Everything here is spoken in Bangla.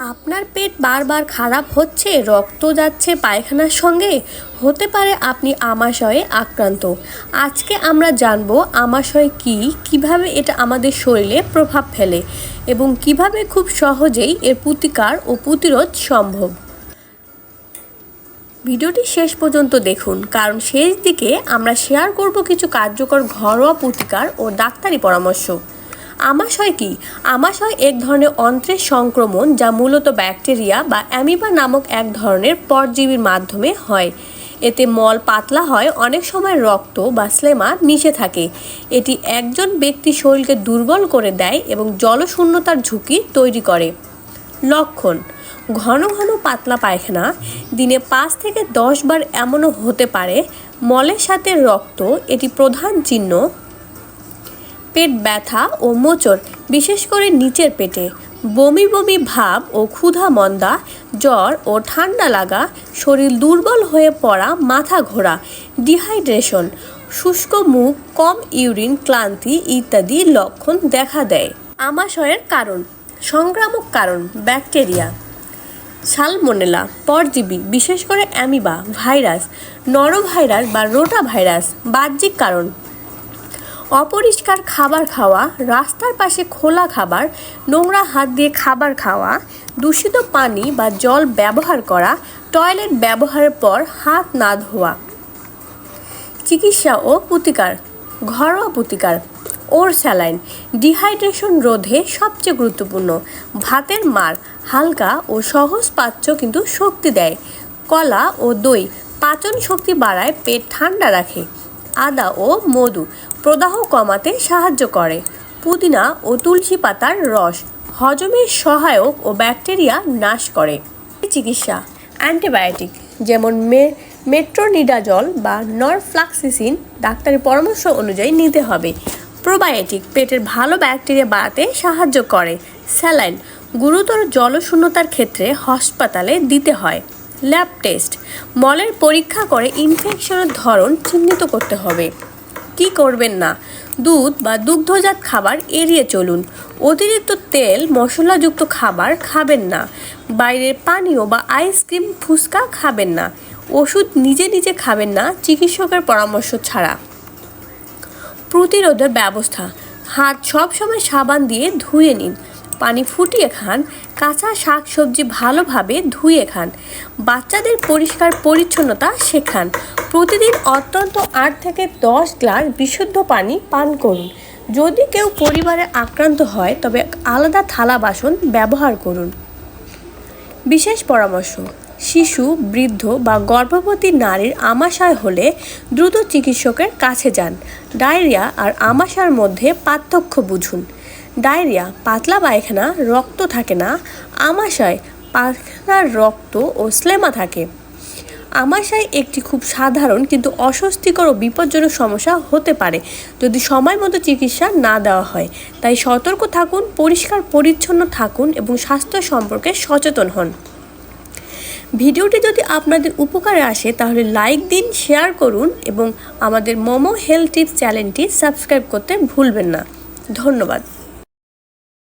আপনার পেট বারবার খারাপ হচ্ছে, রক্ত যাচ্ছে পায়খানার সঙ্গে? হতে পারে আপনি আমাশয়ে আক্রান্ত। আজকে আমরা জানব আমাশয় কি, কীভাবে এটা আমাদের শরীরে প্রভাব ফেলে এবং কীভাবে খুব সহজেই এর প্রতিকার ও প্রতিরোধ সম্ভব। ভিডিওটি শেষ পর্যন্ত দেখুন, কারণ শেষ দিকে আমরা শেয়ার করব কিছু কার্যকর ঘরোয়া প্রতিকার ও ডাক্তারি পরামর্শ। আমাশয় কি? আমাশয় এক ধরনের অন্ত্রের সংক্রমণ যা মূলত ব্যাকটেরিয়া বা অ্যামিবা নামক এক ধরনের পরজীবীর মাধ্যমে হয়। এতে মল পাতলা হয়, অনেক সময় রক্ত বা স্লেমা মিশে থাকে। এটি একজন ব্যক্তি শরীরকে দুর্বল করে দেয় এবং জলশূন্যতার ঝুঁকি তৈরি করে। লক্ষণ, ঘন ঘন পাতলা পায়খানা, দিনে পাঁচ থেকে দশ বার এমনও হতে পারে। মলের সাথে রক্ত, এটি প্রধান চিহ্ন। পেট ব্যথা ও মোচড় বিশেষ করে নিচের পেটে। বমি বমি ভাব ও ক্ষুধা মন্দা, জ্বর ও ঠান্ডা লাগা, শরীর দুর্বল হয়ে পড়া, মাথা ঘোরা, ডিহাইড্রেশন, শুষ্ক মুখ, কম ইউরিন, ক্লান্তি ইত্যাদি লক্ষণ দেখা দেয়। আমাশয়ের কারণ, সংক্রামক কারণ, ব্যাকটেরিয়া। সালমোনেলা, পরজীবী, বিশেষ করে অ্যামিবা, ভাইরাস, নরোভাইরাস বা রোটা ভাইরাস বাহ্যিক কারণ। অপরিষ্কার খাবার খাওয়া, রাস্তার পাশে খোলা খাবার, নোংরা হাত দিয়ে খাবার খাওয়া, দূষিত পানি বা জল ব্যবহার করা, টয়লেট ব্যবহারের পর হাত না ধোয়া। চিকিৎসা ও প্রতিকার, ঘরোয়া প্রতিকার, ওর স্যালাইন, ডিহাইড্রেশন রোধে সবচেয়ে গুরুত্বপূর্ণ। ভাতের মার, হালকা ও সহজ পাচ্য কিন্তু শক্তি দেয়। কলা ও দই পাচন শক্তি বাড়ায় পেট ঠান্ডা রাখে। আদা ও মধু প্রদাহ কমাতে সাহায্য করে। পুদিনা ও তুলসী পাতার রস হজমের সহায়ক ও ব্যাকটেরিয়া নাশ করে। চিকিৎসা। অ্যান্টিবায়োটিক যেমন মে মেট্রোনিডাজল বা নরফ্লাক্সিসিন ডাক্তারের পরামর্শ অনুযায়ী নিতে হবে। প্রোবায়োটিক পেটের ভালো ব্যাকটেরিয়া বাড়াতে সাহায্য করে। স্যালাইন গুরুতর জলশূন্যতার ক্ষেত্রে হাসপাতালে দিতে হয়। Lab test. মলের পরীক্ষা করে ইনফেকশনের ধরন চিহ্নিত করতে হবে। কি করবেন না? দুধ বা দুগ্ধজাত খাবার এড়িয়ে চলুন। অতিরিক্ত তেল, মশলাযুক্ত খাবার খাবেন না। বাইরের পানীয় বা আইসক্রিম ফুচকা খাবেন না। ওষুধ নিজে নিজে খাবেন না, চিকিৎসকের পরামর্শ ছাড়া। প্রতিরোধের ব্যবস্থা। হাত সবসময় সাবান দিয়ে ধুয়ে নিন। পানি ফুটিয়ে খান, কাঁচা শাক সবজি ভালোভাবে ধুয়ে খান। বাচ্চাদের পরিষ্কার পরিচ্ছন্নতা শেখান। প্রতিদিন অত্যন্ত আট থেকে দশ গ্লাস বিশুদ্ধ পানি পান করুন। যদি কেউ পরিবারে আক্রান্ত হয়, তবে আলাদা থালা বাসন ব্যবহার করুন। বিশেষ পরামর্শ, শিশু, বৃদ্ধ বা গর্ভবতী নারীর আমাশয় হলে দ্রুত চিকিৎসকের কাছে যান। ডায়রিয়া আর আমাশার মধ্যে পার্থক্য বুঝুন। ডায়রিয়া, পাতলা পায়খানা, রক্ত থাকে না। আমাশয়, পায়খানার রক্ত ও স্লেমা থাকে। আমাশয় একটি খুব সাধারণ কিন্তু অস্বস্তিকর ও বিপজ্জনক সমস্যা হতে পারে যদি সময় মতো চিকিৎসা না দেওয়া হয়। তাই সতর্ক থাকুন, পরিষ্কার পরিচ্ছন্ন থাকুন এবং স্বাস্থ্য সম্পর্কে সচেতন হন। ভিডিওটি যদি আপনাদের উপকারে আসে তাহলে লাইক দিন, শেয়ার করুন এবং আমাদের মোমো হেলথ টিপস চ্যানেলটি সাবস্ক্রাইব করতে ভুলবেন না। ধন্যবাদ।